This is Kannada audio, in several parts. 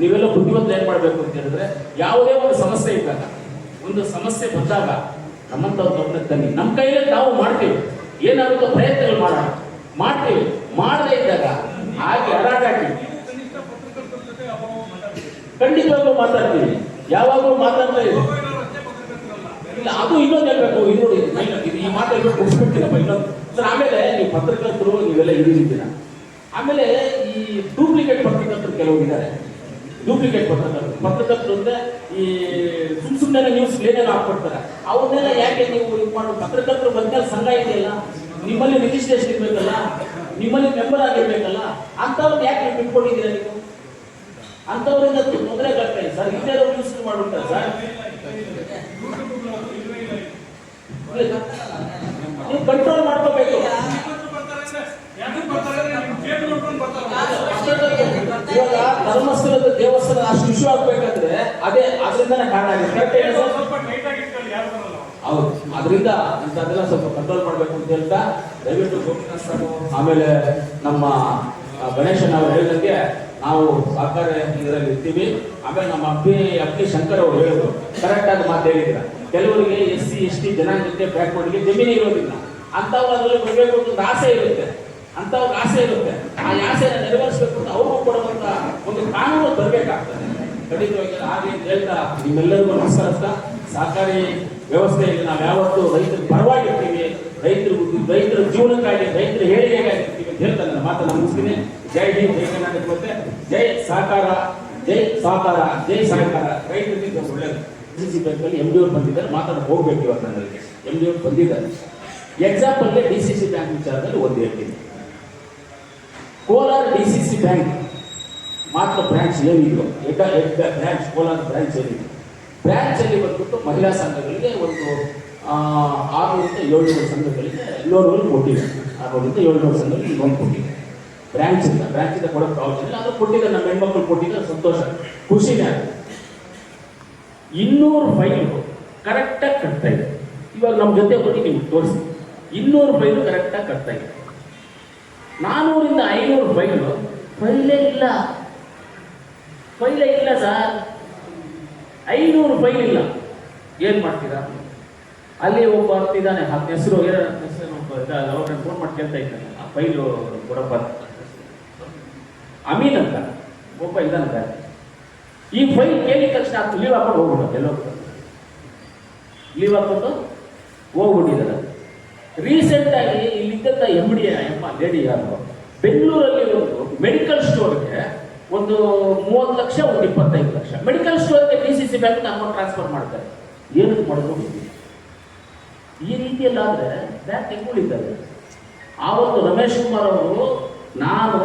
ನೀವೆಲ್ಲ ಬುದ್ಧಿವಂತ ಏನ್ ಮಾಡ್ಬೇಕು ಅಂತ ಹೇಳಿದ್ರೆ ಯಾವುದೇ ಒಂದು ಸಮಸ್ಯೆ ಇದ್ದಾಗ, ಒಂದು ಸಮಸ್ಯೆ ಬಂದಾಗ ನಮ್ಮಂತ ಗಮನಕ್ಕೆ ತನ್ನಿ. ನಮ್ಮ ಕೈಯಲ್ಲಿ ನಾವು ಮಾಡ್ತೀವಿ. ಏನಾಗುತ್ತೋ ಪ್ರಯತ್ನಗಳು ಮಾಡೋಣ. ಮಾಡ್ತೀವಿ. ಮಾಡದೇ ಇದ್ದಾಗ ಹಾಗೆ ಹರಾಟಾಗಿ ಖಂಡಿತವಾಗ್ಲೂ ಮಾತಾಡ್ತೀವಿ. ಯಾವಾಗಲೂ ಮಾತಾಡ್ತಾ ಇಲ್ಲ, ಅದು ಇನ್ನೊಂದು ಹೇಳ್ಬೇಕು. ಇದು ನೋಡಿ, ಈ ಮಾತು ಇನ್ನೊಂದು ಮುಗಿಸ್ಬಿಡ್ತೀನಪ್ಪ ಇನ್ನೊಂದು. ಸರ್, ಆಮೇಲೆ ನೀವು ಪತ್ರಕರ್ತರು ನೀವೆಲ್ಲ ಹಿಡಿದಿದ್ದೀರ ಆಮೇಲೆ ಈ ಡೂಪ್ಲಿಕೇಟ್ ಪತ್ರಕರ್ತರು ಕೆಲವು ಇದ್ದಾರೆ. ಡೂಪ್ಲಿಕೇಟ್ ಕೊಡ್ತಾರೆ ಪತ್ರಕರ್ತರು ಅಂದ್ರೆ ಈ ಸುಮ್ ಸುಮ್ಮನೆ ನ್ಯೂಸ್ ಲೇಟರ್ ಹಾಕ್ಬಿಡ್ತಾರೆ ಅವ್ರನ್ನೆಲ್ಲ ಯಾಕೆ ನೀವು ಇದು ಮಾಡೋ? ಪತ್ರಕರ್ತರು ಬಂದಾಗ ಸಂಘ ಇದೆಯಲ್ಲ? ನಿಮ್ಮಲ್ಲಿ ರಿಜಿಸ್ಟ್ರೇಷನ್ ಇರಬೇಕಲ್ಲ? ನಿಮ್ಮಲ್ಲಿ ಮೆಂಬರ್ ಆಗಿರ್ಬೇಕಲ್ಲ? ಅಂಥವ್ರನ್ನ ಯಾಕೆ ನೀವು ಇಟ್ಕೊಂಡಿದ್ದೀರಾ ನೀವು? ಅಂಥವ್ರಿಂದ ತೊಂದರೆ ಇದೆ. ಸರ್ ಇದೇ ನ್ಯೂಸ್ ಮಾಡ್ಬಿಡ್ತಾರೆ. ಸರ್. ನೀವು ಕಂಟ್ರೋಲ್ ಮಾಡ್ಕೋಬೇಕು. ಇವಾಗ ಧರ್ಮಸ್ಥಳದ ದೇವಸ್ಥಾನ ಅಷ್ಟು ಇಶ್ಯೂ ಆಗ್ಬೇಕಂದ್ರೆ ಅದೇ ಅದರಿಂದನೇ ಕಾರಣ ಆಗಿದೆ? ಹೌದು. ಅದರಿಂದ ಇಂಥದ್ದೆಲ್ಲ ಸ್ವಲ್ಪ ಕಂಟ್ರೋಲ್ ಮಾಡಬೇಕು ಅಂತ ಹೇಳ್ತಾ ದಯವಿಟ್ಟು ಗೋಪಿನಾಥ್ ಆಮೇಲೆ ನಮ್ಮ ಗಣೇಶನ ಅವರು ಹೇಳಿದಂಗೆ ನಾವು ಸಹಕಾರ ಇದರಲ್ಲಿ ಇರ್ತೀವಿ. ಆಮೇಲೆ ನಮ್ಮ ಅಪ್ಪಿ ಅಪ್ಪಿ ಶಂಕರ್ ಅವರು ಹೇಳಿದ್ರು. ಕರೆಕ್ಟ್ ಆಗಿ ಮಾತು ಹೇಳಿದ್ರ ಕೆಲವರಿಗೆ ಎಸ್ ಸಿ ಎಸ್ ಟಿ ಜನಾಂಗಕ್ಕೆ ಬ್ಯಾಕ್ವರ್ಡ್ಗೆ ಜಮೀನು ಇರೋದಿಲ್ಲ ಅಂತವರಲ್ಲಿ ಬರಬೇಕು ಅಂತ ಆಸೆ ಇರುತ್ತೆ. ಅಂಥವ್ರಿಗೆ ಆಸೆ ಇರುತ್ತೆ. ಆ ಆಸೆನ ನೆರವೇರಿಸಬೇಕು ಅಂತ ಅವ್ರಿಗೂ ಕೊಡುವಂತ ಒಂದು ಕಾನೂನು ಬರಬೇಕಾಗ್ತದೆ ಖಂಡಿತವಾಗಿ ಹಾಗೆ ಅಂತ ಹೇಳ್ತಾ ನಿಮ್ಮೆಲ್ಲರಿಗೂ ನಮಸ್ಕಾರ ಸಹಕಾರಿ ವ್ಯವಸ್ಥೆಯಲ್ಲಿ ನಾವು ಯಾವತ್ತೂ ರೈತರ ಪರವಾಗಿರ್ತೀವಿ. ರೈತರು ರೈತರ ಜೀವನಕ್ಕಾಗಿ ರೈತರ ಹೇಳಿಕೆಗಾಗಿರ್ತೀವಿ ಅಂತ ಹೇಳ್ತಾ ನನ್ನ ಮಾತನ್ನು ಮುಗಿಸ್ತೀನಿ. ಜೈ ಹಿಂದ್, ಜೈ ಕರ್ನಾಟಕ ಮತ್ತೆ ಜೈ ಸಹಕಾರ ಜೈ ಸಹಕಾರ ಜೈ ಸಹಕಾರ. ರೈತರಿಗೆ ಇದು ಒಳ್ಳೇದು. ಡಿ ಸಿ ಬ್ಯಾಂಕಲ್ಲಿ ಎಂ ಡಿ ಅವ್ರು ಬಂದಿದ್ದಾರೆ ಮಾತಾಡಕ್ಕೆ ಹೋಗ್ಬೇಕು ಇವತ್ತು ನನಗೆ ಎಂ ಡಿ ಅವ್ರು ಬಂದಿದ್ದಾರೆ. ಎಕ್ಸಾಂಪಲ್ಗೆ ಡಿ ಸಿ ಸಿ ಬ್ಯಾಂಕ್ ವಿಚಾರದಲ್ಲಿ ಒಂದು ಹೇಳ್ತೀನಿ. Kolar D C C bank. ಮಾತ್ರ ಬ್ರಾಂಚ್ ಏನಿದ್ರು ಎಡ್ಡ ಎಡ್ಡ ಬ್ರಾಂಚ್ ಕೋಲಾರ ಬ್ರಾಂಚ್ ಏನಿದ್ರು ಬ್ರಾಂಚ್ ಅಲ್ಲಿ ಬಂದ್ಬಿಟ್ಟು ಮಹಿಳಾ ಸಂಘಗಳಿಗೆ ಒಂದು ಆರುನೂರಿಂದ ಏಳ್ನೂರು ಸಂಘಗಳಿಗೆ ಲೋನ್ಗಳು ಕೊಟ್ಟಿದೆ. ಆರುನೂರಿಂದ ಏಳ್ನೂರು ಸಂಘಗಳಿಗೆ ಲೋನ್ ಕೊಟ್ಟಿದೆ. ಬ್ರಾಂಚ್ ಇಂದ ಕೊಡೋಕೆ ಪ್ರಾಬ್ಲಮ್ ಇಲ್ಲ. ಅದು ಕೊಟ್ಟಿದ್ದಾರೆ, ನಮ್ಮ ಹೆಣ್ಮಕ್ಳು ಕೊಟ್ಟಿದ್ದಾರೆ, ಸಂತೋಷ. ಖುಷಿನೇ ಆಗುತ್ತೆ ಇನ್ನೂರು ಫೈಲು ಕರೆಕ್ಟಾಗಿ ಕಟ್ತಾ ಇದೆ. ಇವಾಗ ನಮ್ಮ ಜೊತೆ ಹೋಗಿ ನಿಮ್ಗೆ ತೋರಿಸಿ ಇನ್ನೂರು ಫೈಲು ಕರೆಕ್ಟಾಗಿ ಕಟ್ತಾ ಇದೆ. ನಾನೂರಿಂದ ಐನೂರು ಫೈಲು. ಫೈಲೇ ಇಲ್ಲ. ಫೈಲೇ ಇಲ್ಲ ಸರ್. ಐನೂರು ಫೈಲ್ ಇಲ್ಲ. ಏನು ಮಾಡ್ತೀರಾ? ಅಲ್ಲಿ ಒಬ್ಬ ಬರ್ತಿದ್ದಾನೆ. ಹತ್ತು ಹೆಸರು ಏನೋ ಹೆಸರು ಅವ್ರನ್ನ ಫೋನ್ ಮಾಡಿ ಕೇಳ್ತಾ ಇದ್ದಾನೆ. ಆ ಫೈಲು ಕೊಡಪ್ಪ. ಅಮೀನ್ ಅಂತ. ಒಬ್ಬ ಇದ್ದಾನೆ ಈ ಫೈಲ್ ಕೇಳಿದ ತಕ್ಷಣ ಲೀವ್ ಹಾಕೊಂಡು ಹೋಗ್ಬಿಡೋದು ಎಲ್ಲೋ ಲೀವ್ ಹಾಕೊಂಡು ಹೋಗ್ಬಿಟ್ಟಿದ್ದಾರೆ ರೀಸೆಂಟ್ ಆಗಿ ಇಲ್ಲಿದ್ದಂಥ ಎಂ ಡಿ ಎಮ್ಮ ಲೇಡಿ ಯಾರು? ಬೆಂಗಳೂರಲ್ಲಿ ಒಂದು ಮೆಡಿಕಲ್ ಸ್ಟೋರ್ಗೆ ಒಂದು ಮೂವತ್ತು ಲಕ್ಷ, ಒಂದು ಇಪ್ಪತ್ತೈದು lakh. Medical ಸ್ಟೋರ್ಗೆ D C C bank amount transfer ಮಾಡ್ತಾರೆ. ಏನಕ್ಕೆ ಮಾಡೋದು. ಈ ರೀತಿಯಲ್ಲಾದ್ರೆ ಬ್ಯಾಂಕ್ ಆ ಒಂದು ರಮೇಶ್ ಕುಮಾರ್ ಅವರು, ನಾನು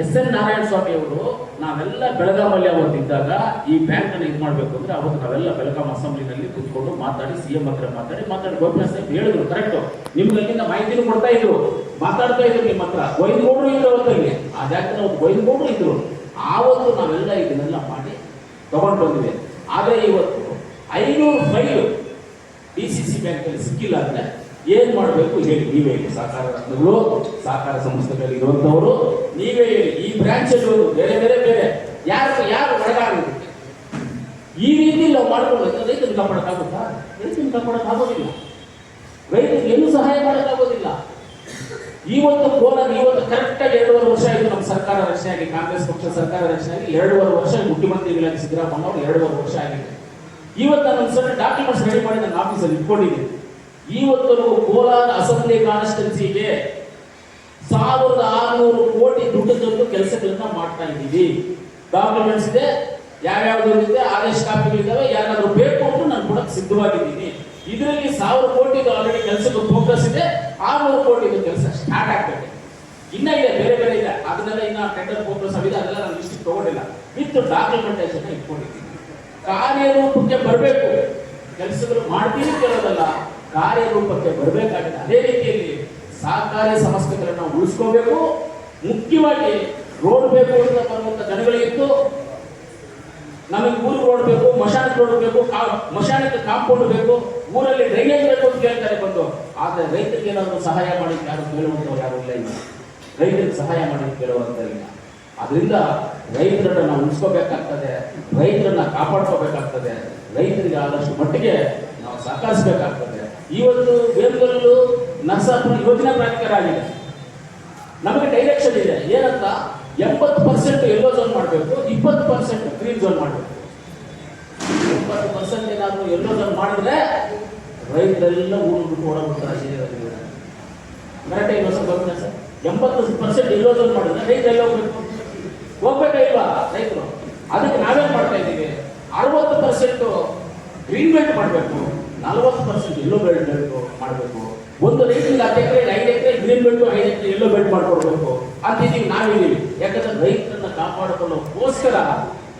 ಎಸ್ ಎನ್ ನಾರಾಯಣ ಸ್ವಾಮಿ ಅವರು ನಾವೆಲ್ಲ ಬೆಳಗಾಮಲ್ಲಿ ಅವತ್ತಿದ್ದಾಗ ಈ ಬ್ಯಾಂಕ್ ಅನ್ನು ಇದು ಮಾಡಬೇಕು ಅಂದ್ರೆ ಅವತ್ತು ನಾವೆಲ್ಲ ಬೆಳಗಾಂ ಅಸೆಂಬ್ಲಿನಲ್ಲಿ ಕೂತ್ಕೊಂಡು ಮಾತಾಡಿ ಸಿ ಎಂ ಹತ್ರ ಮಾತಾಡಿ ಮಾತಾಡಿ. ಗೋಪಿನ ಸಾಹೇಬ್ ಹೇಳಿದ್ರು ಕರೆಕ್ಟ್ ನಿಮ್ಗೆ ಅಲ್ಲಿಂದ ಮಾಹಿತಿನೂ ಕೊಡ್ತಾ ಇದ್ರು. ಮಾತಾಡ್ತಾ ಇದ್ರು ನಿಮ್ಮ ಹತ್ರ. ವೈದ್ಯಗೌಡರು ಇದ್ರು ಅವತ್ತಲ್ಲಿ ಆ ಜಾಗದಲ್ಲಿ ಒಯ್ದು ವೈದ್ಯಗೌಡರು ಇದ್ರು. ಆವತ್ತು ನಾವೆಲ್ಲ ಇದನ್ನೆಲ್ಲ ಮಾಡಿ ತಗೊಂಡು ಬಂದಿವೆ. ಆದರೆ ಇವತ್ತು ಐನೂರು ಫೈಲ್ ಡಿ ಸಿ ಸಿ ಬ್ಯಾಂಕಲ್ಲಿ ಸಿಕ್ಕಿಲ್ಲ ಅಂದ್ರೆ ಏನ್ ಮಾಡಬೇಕು ಹೇಳಿ, ನೀವೇ ಹೇಳಿ. ಸಹಕಾರ ರತ್ನಗಳು ಸಹಕಾರ ಸಂಸ್ಥೆಗಳಲ್ಲಿ ಇರುವಂತವರು ನೀವೇ ಹೇಳಿ. ಈ ಬ್ರಾಂಚ್ ಅಲ್ಲಿ ಬೇರೆ ಬೇರೆ ಬೇರೆ. ಯಾರು ಯಾರು ಒಳಗಾಗುತ್ತೆ ಈ ರೀತಿ ನಾವು ಮಾಡ್ಕೊಳ್ಬೇಕು. ರೈತನ ಕಾಪಾಡಕ್ಕಾಗುತ್ತಾ? ರೈತನ ಕಾಪಾಡಕ್ಕಾಗೋದಿಲ್ಲ. ರೈತರಿಗೆ ಏನು ಸಹಾಯ ಮಾಡೋಕ್ಕಾಗೋದಿಲ್ಲ. ಇವತ್ತು ಕೋಲಾರ ಇವತ್ತು ಕರೆಕ್ಟಾಗಿ ಎರಡೂವರೆ ವರ್ಷ ಆಯಿತು ನಮ್ಮ ಸರ್ಕಾರ ರಚನೆ ಆಗಿ, ಕಾಂಗ್ರೆಸ್ ಪಕ್ಷ ಸರ್ಕಾರ ರಚನೆ ಆಗಿ, ಎರಡೂವರೆ ವರ್ಷ ಮುಖ್ಯಮಂತ್ರಿಗಳಾಗಿ ಸಿದ್ದರಾಮಯ್ಯ ಅವರು, ಎರಡೂವರೆ ವರ್ಷ ಆಗಿದೆ. ಇವತ್ತು ನಾನು ಒಂದು ಸಣ್ಣ ಡಾಕ್ಯುಮೆಂಟ್ಸ್ ರೆಡಿ ಮಾಡಿ ನನ್ನ ಆಫೀಸಲ್ಲಿ ಇಟ್ಕೊಂಡಿದ್ದೀನಿ. ಇವತ್ತು ಕೋಲಾರ ಅಸೆಂಬ್ಲಿ ಕಾನ್ಸ್ಟಿಟ್ಯೂನ್ಸಿಗೆ ಸಾವಿರದ ಆರುನೂರು ಕೋಟಿ ದುಡ್ಡು ತಂದು ಕೆಲಸಗಳನ್ನ ಮಾಡ್ತಾ ಇದ್ದೀವಿ. ಡಾಕ್ಯುಮೆಂಟ್ಸ್ ಇದೆ, ಯಾವ್ಯಾವ್ದು ಇದೆ ಆದೇಶ ಕಾಪಿಗಳಿದ್ದಾವೆ ಯಾರಾದ್ರೂ ಬೇಕು ಅಂತ ನಾನು ಕೊಡಕ್ಕೆ ಸಿದ್ಧವಾಗಿದ್ದೀನಿ. ಇದರಲ್ಲಿ ಸಾವಿರ ಕೋಟಿ ಆಲ್ರೆಡಿ ಕೆಲಸಕ್ಕೆ ಫೋಕಸ್ ಇದೆ, ಆರುನೂರು ಕೋಟಿ ಕೆಲಸ ಸ್ಟಾರ್ಟ್ ಆಗ್ತದೆ. ಇನ್ನ ಇದೆ, ಬೇರೆ ಬೇರೆ ಇದೆ. ಅದನ್ನೆಲ್ಲ ಇನ್ನ ಟೆಂಡರ್ ಫೋಕಸ್ ಆಗಿದೆ, ಅದೆಲ್ಲ ನಾನು ಲಿಸ್ಟ್ ತಗೊಂಡಿಲ್ಲ. ವಿತ್ ಡಾಕ್ಯುಮೆಂಟೇಶನ್ ಇಟ್ಕೊಂಡಿದ್ದೀನಿ. ಕಾರ್ಯರೂಪಕ್ಕೆ ಬರಬೇಕು. ಕೆಲಸಗಳು ಮಾಡ್ತೀನಿ ಕೇಳೋದಲ್ಲ. ಕಾರ್ಯರೂಪಕ್ಕೆ ಬರಬೇಕಾಗಿದೆ. ಅದೇ ರೀತಿಯಲ್ಲಿ ಸಹಕಾರಿ ಸಂಸ್ಥೆಗಳನ್ನು ಉಳಿಸ್ಕೋಬೇಕು, ಮುಖ್ಯವಾಗಿ ರೋಡ್ ಬೇಕು ಅಂತ ಬರುವಂತ ಜನಗಳಿತ್ತು ನಮಗೆ ಊರು ರೋಡ್ ಬೇಕು ಮಶಾನಕ್ಕೆ ರೋಡ್ ಬೇಕು ಮಶಾನಕ್ಕೆ ಕಾಂಪೌಂಡ್ ಬೇಕು, ಊರಲ್ಲಿ ಡ್ರೈನೇಜ್ ಬೇಕು ಅಂತ ಕೇಳ್ತಾರೆ ಬಂದು. ಆದರೆ ರೈತರಿಗೆ ಏನಾದರೂ ಸಹಾಯ ಮಾಡಿ ಯಾರು ಕೇಳುವಂತವ್ರು ಯಾರು ಇಲ್ಲ ಇಲ್ಲ. ರೈತರಿಗೆ ಸಹಾಯ ಮಾಡಿ ಕೇಳುವಂತ ಇಲ್ಲ. ಅದರಿಂದ ರೈತರನ್ನ ನಾವು ಉಳಿಸ್ಕೋಬೇಕಾಗ್ತದೆ, ರೈತರನ್ನ ಕಾಪಾಡ್ಕೋಬೇಕಾಗ್ತದೆ, ರೈತರಿಗೆ ಆದಷ್ಟು ಮಟ್ಟಿಗೆ ನಾವು ಸಹಕರಿಸಬೇಕಾಗ್ತದೆ. ಇವತ್ತು ಬೇರ್ಗಲ್ಲು ನರಸಾಪುರ ಯೋಜನಾ ಪ್ರಾಧಿಕಾರ ಆಗಿದೆ. ನಮಗೆ ಡೈರೆಕ್ಷನ್ ಇದೆ. ಏನಂತ? ಎಂಬತ್ತು ಪರ್ಸೆಂಟ್ ಎಲ್ಲೋ ಝೋನ್ ಮಾಡಬೇಕು, ಇಪ್ಪತ್ತು ಪರ್ಸೆಂಟ್ ಗ್ರೀನ್ ಝೋನ್ ಮಾಡಬೇಕು. ಇಪ್ಪತ್ತು ಪರ್ಸೆಂಟ್ ಏನಾದರೂ ಎಲ್ಲೋ ಝೋನ್ ಮಾಡಿದ್ರೆ ರೈತರೆಲ್ಲ ಊರು ಬಿಟ್ಟು ಓಡಾಡ್ಬಿಡ್ತಾರೆ ಕರೆಕ್ಟ್ ಐದು ಸರ್ ಬರುತ್ತೆ ಸರ್ ಎಂಬತ್ತು ಪರ್ಸೆಂಟ್ ಎಲ್ಲೋ ಝೋನ್ ಮಾಡಿದ್ರೆ ರೈತರು ಎಲ್ಲ ಹೋಗ್ಬೇಕು. ಹೋಗ್ಬೇಕಾ ಇಲ್ವಾ ರೈತರು? ಅದಕ್ಕೆ ನಾವೇನು ಮಾಡ್ತಾ ಇದ್ದೀವಿ? ಅರವತ್ತು ಪರ್ಸೆಂಟು ಗ್ರೀನ್ ಬೆಲ್ಟ್ ಮಾಡಬೇಕು. ನಲವತ್ತು ಪರ್ಸೆಂಟ್ ಎಲ್ಲೋ ಬೆಲ್ಟ್ ಬೆಲ್ಟ್ ಮಾಡಬೇಕು. ಒಂದು ರೈತರಿಗೆ ಹತ್ತು ಎಕರೆ, ಐದು ಎಕರೆ ಗ್ರೀನ್ ಬೆಲ್ಟ್ ಐದು ಎಕರೆ ಎಲ್ಲೋ ಬೆಲ್ಟ್ ಮಾಡ್ಕೊಡ್ಬೇಕು. ಅಂತಿದ್ದೀವಿ ನಾವಿದ್ದೀವಿ. ಯಾಕಂದ್ರೆ ರೈತರನ್ನ ಕಾಪಾಡಿಕೊಳ್ಳೋಕ್ಕೋಸ್ಕರ